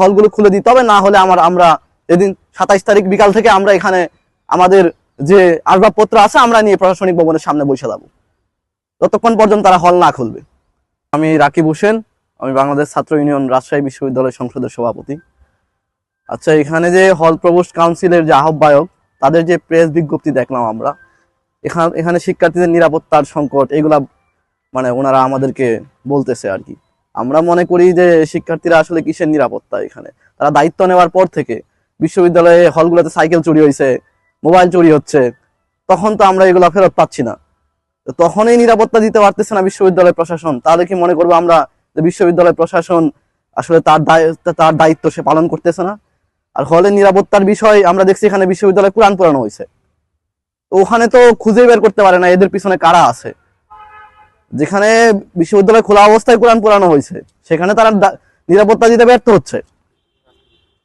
হলগুলো খুলে দিতে হবে না হলে আমার আমরা এদিন সাতাইশ তারিখ বিকাল থেকে আমরা এখানে আমাদের যে আসবাবপত্র আছে, আমরা নিয়ে প্রশাসনিক ভবনের সামনে বসে যাব। ততক্ষণ পর্যন্ত তারা হল না খুলবে। আমি রাকিব হোসেন, আমি বাংলাদেশ ছাত্র ইউনিয়ন রাজশাহী বিশ্ববিদ্যালয় সংসদের সভাপতি। আচ্ছা এখানে যে হল প্রবোস্ট কাউন্সিলের যে আহ্বায়ক, তাদের যে প্রেস বিজ্ঞপ্তি দেখলাম আমরা, এখানে এখানে শিক্ষার্থীদের নিরাপত্তার সংকট, এগুলা মানে ওনারা আমাদেরকে বলতেছে আর কি। আমরা মনে করি যে শিক্ষার্থীরা আসলে কিসের নিরাপত্তা এখানে? তারা দায়িত্ব নেওয়ার পর থেকে বিশ্ববিদ্যালয়ে হলগুলোতে সাইকেল চুরি হয়েছে মোবাইল চুরি হচ্ছে, তখন তো আমরা এগুলা ফেরত পাচ্ছি না। তখনই নিরাপত্তা দিতে পারতেছে না বিশ্ববিদ্যালয় প্রশাসন। তাহলে কি মনে করব আমরা যে বিশ্ববিদ্যালয় প্রশাসন আসলে তার তার দায়িত্ব সে পালন করতেছে না। আর হলের নিরাপত্তার বিষয় আমরা দেখছি এখানে বিশ্ববিদ্যালয়ে কোরআন পড়ানো হয়েছে ওখানে তো খুঁজে বের করতে পারে না এদের পিছনে কারা আছে। যেখানে বিশ্ববিদ্যালয় খোলা অবস্থায় কোরআন পোড়ানো হয়েছে, সেখানে তারা নিরাপত্তা দিতে ব্যর্থ হচ্ছে।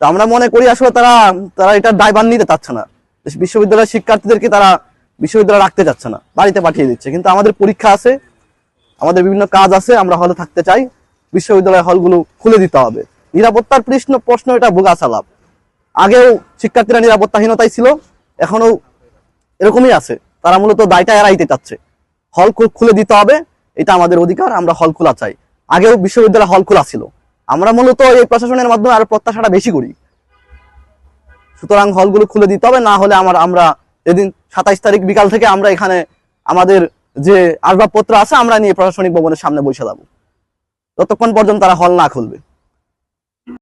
তো আমরা মনে করি আসলে তারা তারা এটার দায়ভার নিতে চাচ্ছে না। বিশ্ববিদ্যালয়ের শিক্ষার্থীদেরকে তারা বিশ্ববিদ্যালয়ে রাখতে চাচ্ছে না, বাড়িতে পাঠিয়ে দিচ্ছে। কিন্তু আমাদের পরীক্ষা আছে, আমাদের বিভিন্ন কাজ আছে, আমরা হলে থাকতে চাই, বিশ্ববিদ্যালয় হলগুলো খুলে দিতে হবে। নিরাপত্তার প্রশ্ন প্রশ্ন এটা বোগা চালাপ আগেও শিক্ষার্থীরা নিরাপত্তাহীনতায় ছিল এখনও এরকমই আছে। তারা মূলত দায়টা এড়াইতে চাচ্ছে। হল খুলে দিতে হবে এটা আমাদের অধিকার, আমরা হল খোলা চাই। আগেও বিশ্ববিদ্যালয় হল খোলা ছিল। আমরা মূলত এই প্রশাসনের মাধ্যমে আরও প্রত্যাশাটা বেশি করি। সুতরাং হলগুলো খুলে দিতে হবে, না হলে আমার আমরা এদিন সাতাইশ তারিখ বিকাল থেকে আমরা এখানে আমাদের যে আসবাবপত্র আছে, আমরা নিয়ে প্রশাসনিক ভবনের সামনে বসে যাব। ততক্ষণ পর্যন্ত তারা হল না খুলবে।